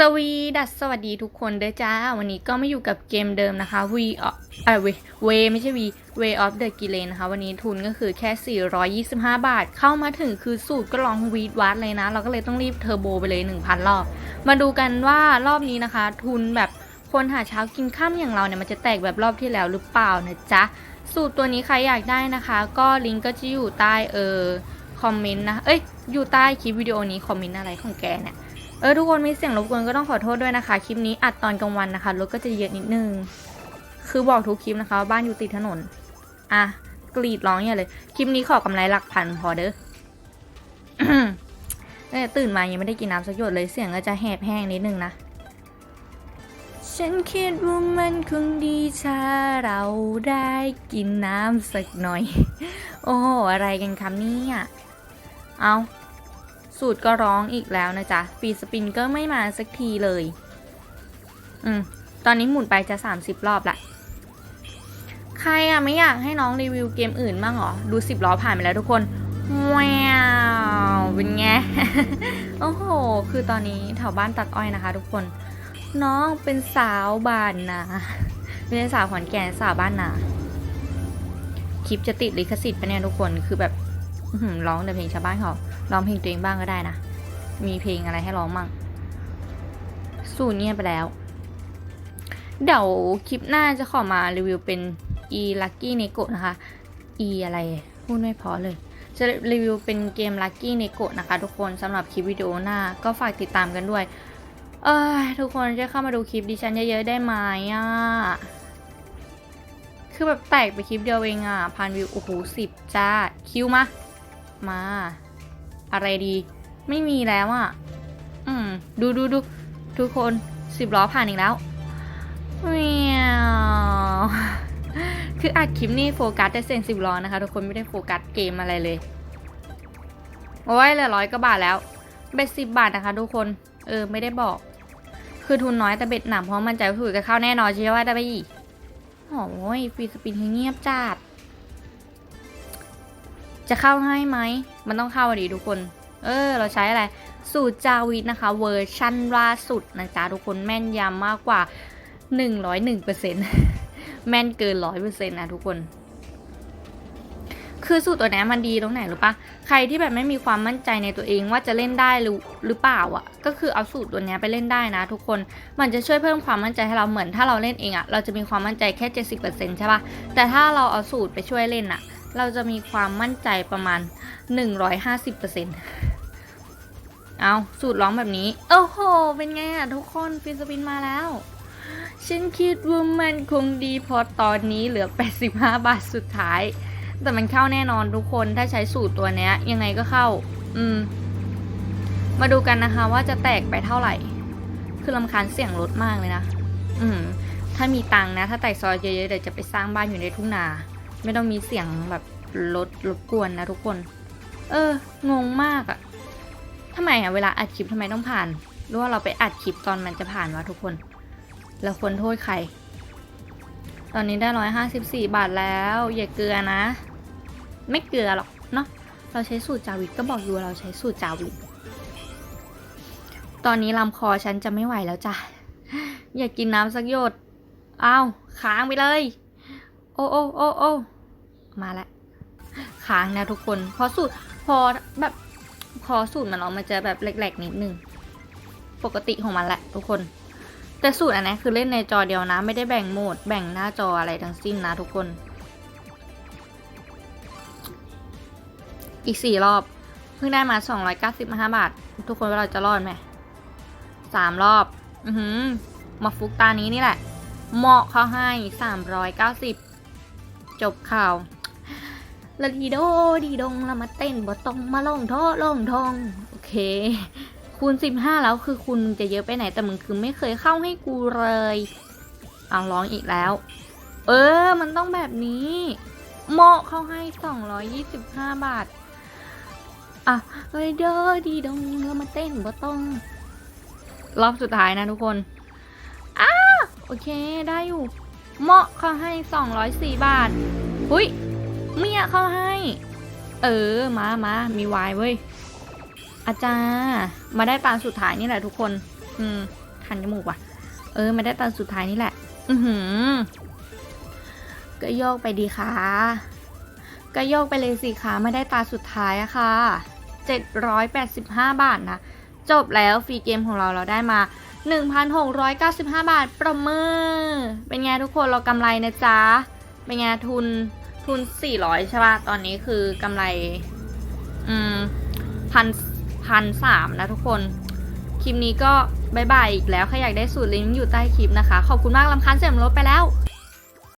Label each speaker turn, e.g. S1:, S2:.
S1: สวีดัสสวัสดีทุกคนเด้อจ้า วันนี้ก็มาอยู่กับเกมเดิมนะคะ V อะเวเวไม่ใช่ V Way of the g i l e n นะคะ วันนี้ทุนก็คือแค่ 425 บาท เข้ามาถึงคือสูตรก็ลองวีดวัดเลยนะ เราก็เลยต้องรีบเทอร์โบไปเลย 1,000 รอบ มาดูกันว่ารอบนี้นะคะ ทุนแบบคนหาเช้ากินข้ามอย่างเราเนี่ย มันจะแตกแบบรอบที่แล้วหรือเปล่านะจ๊ะ สูตรตัวนี้ใครอยากได้นะคะ ก็ลิงก์ก็จะอยู่ใต้เออคอมเมนต์นะ เอ้ยอยู่ใต้คลิปวิดีโอนี้คอมเมนต์อะไรของแกเนี่ย เออทุกคนมีเสียงรบกวนก็ต้องขอโทษด้วยนะคะ คลิปนี้อัดตอนกลางวันนะคะรถก็จะเยอะนิดนึง คือบอกทุกคลิปนะคะว่าบ้านอยู่ติดถนน อะกรีดร้องอย่าเลย คลิปนี้ขอกำไรหลักพันพอเด้อเนี่ยตื่นมายังไม่ได้กินน้ำสักหยดเลยเสียงก็จะแหบแห้งนิดนึงนะ ฉันคิดว่ามันคงดีถ้าเราได้กินน้ำสักหน่อย โอ้โหอะไรกันคำนี้อะเอา สูตรก็ร้องอีกแล้วนะจ๊ะฟีสปินก็ไม่มาสักทีเลย อืม ตอนนี้หมุนไปจะ 30 รอบละใครอะไม่อยากให้น้องรีวิวเกมอื่นบ้างเหรอ ดู10ล้อผ่านไปแล้วทุกคนว้าวเป็นไง โอ้โห คือตอนนี้แถวบ้านตัดอ้อยนะคะทุกคน น้องเป็นสาวบ้านนาไม่ใช่สาวขอนแก่นสาวบ้านนาคลิปจะติดลิขสิทธิ์ปะเนี่ยทุกคน คือแบบ ร้องแต่เพลงชาวบ้านเขาร้องเพลงตัวเองบ้างก็ได้นะ มีเพลงอะไรให้ร้องมั่ง สูตรเงียบไปแล้ว เดี๋ยวคลิปหน้าจะขอมารีวิวเป็น e lucky n e g o นะคะ e อะไรพูดไม่พอเลย จะรีวิวเป็นเกม lucky n e g o นะคะ ทุกคนสำหรับคลิปวิดีโอหน้าก็ฝากติดตามกันด้วย เอ้ยทุกคนจะเข้ามาดูคลิปดิฉันเยอะๆได้ไหมอะคือแบบแตกไปคลิปเดียวเองอะพันวิวโอ้โหสิบจ้าคิวมา มา อะไรดี ไม่มีแล้วอะ อืม ดูดูดูทุกคนสิบล้อผ่านอีกแล้วเมียวคืออัดคลิปนี่โฟกัสแต่เสียงสิบล้อนะคะ ทุกคนไม่ได้โฟกัสเกมอะไรเลย โอ้ยเหลือร้อยกว่าบาทแล้วเบ็ดสิบบาทนะคะ ทุกคน เออ ไม่ได้บอก คือทุนน้อยแต่เบ็ดหนาเพราะมันใจว่าถูกกับข้าวแน่นอนเชื่อว่าได้ไปอีกโอ้ยฟรีสปินเงียบจัด จะเข้าให้ไหม มันต้องเข้าดีทุกคน เออ เราใช้อะไร สูตรจาวิทนะคะ เวอร์ชั่นล่าสุดนะจ๊ะทุกคนแม่นยำมากกว่า 101%แม่นเกิน 100%นะทุกคนคือสูตรตัวนี้มันดีตรงไหนหรู้ปะใครที่แบบไม่มีความมั่นใจในตัวเองว่าจะเล่นได้หรือหรือเปล่าอะ่ะ ก็คือเอาสูตรตัวนี้ไปเล่นได้นะ ทุกคน มันจะช่วยเพิ่มความมั่นใจให้เราเหมือนถ้าเราเล่นเองอะ่ะ เราจะมีความมั่นใจแค่ 70%ใช่ปะแต่ถ้าเราเอาสูตรไปช่วยเล่นอะ เราจะมีความมั่นใจประมาณ 150%เอาสูตรร้องแบบนี้ โอ้โห เป็นไงอะทุกคนฟินสปินมาแล้ว ฉันคิดว่ามันคงดีพอตอนนี้เหลือ 85 บาทสุดท้าย แต่มันเข้าแน่นอนทุกคนถ้าใช้สูตรตัวเนี้ย ยังไงก็เข้า อืม มาดูกันนะคะว่าจะแตกไปเท่าไหร่ คือลำคาญเสียงรถมากเลยนะ อืมถ้ามีตังนะ ถ้าแตกซอยเยอะๆเดี๋ยวจะไปสร้างบ้านอยู่ในทุ่งนา ไม่ต้องมีเสียงแบบรถรบกวนนะทุกคน เอองงมากอะทำไมอะเวลาอัดคลิปทำไมต้องผ่านหรือว่าเราไปอัดคลิปตอนมันจะผ่านวะทุกคนแล้วควรโทษใคร ตอนนี้ได้ร้อยหาสิบสี่บาทแล้ว อย่าเกลือนะ ไม่เกลือหรอกเนาะเราใช้สูตรจาวิทก็บอกอยู่ว่าเราใช้สูตรจาวิทตอนนี้ลำคอฉันจะไม่ไหวแล้วจ้ะ อย่ากกินน้ำสักหยด อ้าว ค้างไปเลย โอ้โอ้โอ้โอ้ มาแล้วค้างนะทุกคน พอสูตรพอแบบพอสูตรมันออกมาจะแบบแหลกๆนิดนึง ปกติของมันแหละทุกคน แต่สูตรอันนี้คือเล่นในจอเดียวนะ ไม่ได้แบ่งโหมด แบ่งหน้าจออะไรทั้งสิ้นนะทุกคน อีกสี่รอบ เพิ่งได้มาสองร้อยเก้าสิบห้าบาท ทุกคนว่าเราจะรอดไหมสามรอบ อือหือมาฟุกตานี้นี่แหละ เหมาะเขาให้สามร้อยเก้าสิบจบข่าว ละดีโดดีดงแล้วมาเต้นบ่ตรงมาลองท่อลงทอง โอเค คูณสิบห้าแล้วคือคุณจะเยอะไปไหนแต่มึงคือไม่เคยเข้าให้กูเลยเอาร้องอีกแล้ว เออ มันต้องแบบนี้เหมาะเข้าให้สองร้อยยี่สิบห้าบาทอะเฮ้ยเด้อดีดงแล้วมาเต้นบ่ต้องรอบสุดท้ายนะทุกคนอ้าโอเคได้อยู่เหมาะเข้าให้สองร้อยสี่บาทหุย เมียเขาให้ เออมามามีวายเว้ย อาจารย์มาได้ตาสุดท้ายนี่แหละทุกคน อืมคันจมูกว่ะ เออม่ได้ตอนสุดท้ายนี่แหละ อือหือ ก็โยกไปดีค่ะ ก็โยกไปเลยสิคะไม่ได้ตาสุดท้ายอะค่ะ 785 บาทนะ จบแล้วฟรีเกมของเราเราได้มา1,695 บาท ประเมินเป็นไงทุกคนเรากำไรนะจ๊ะ เป็นไงทุน ทุน400ใช่ป่ะ ตอนนี้คือกำไร อืมพันพันสามนะทุกคน คลิปนี้ก็บายบายอีกแล้วใครอยากได้สูตรลิงก์อยู่ใต้คลิปนะคะ ขอบคุณมากลำคันเสียมรถไปแล้ว